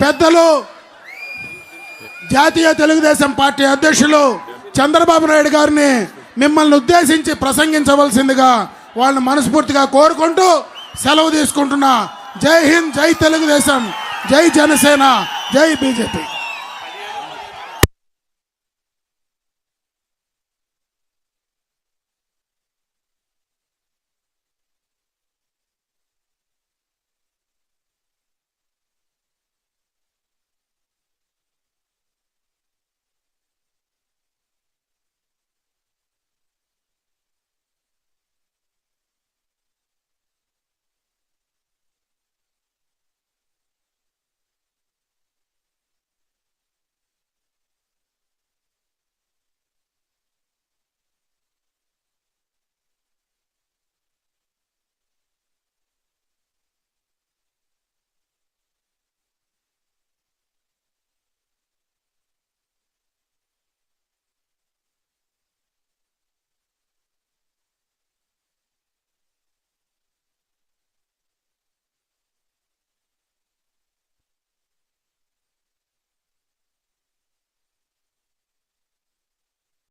పెద్దలు జాతీయ తెలుగుదేశం పార్టీ అధ్యక్షులు చంద్రబాబు నాయుడు గారిని మిమ్మల్ని ఉద్దేశించి ప్రసంగించవలసిందిగా వాళ్ళని మనస్ఫూర్తిగా కోరుకుంటూ సెలవు తీసుకుంటున్నా. జై హింద్ జై తెలుగుదేశం జై జనసేన జై బీజేపీ.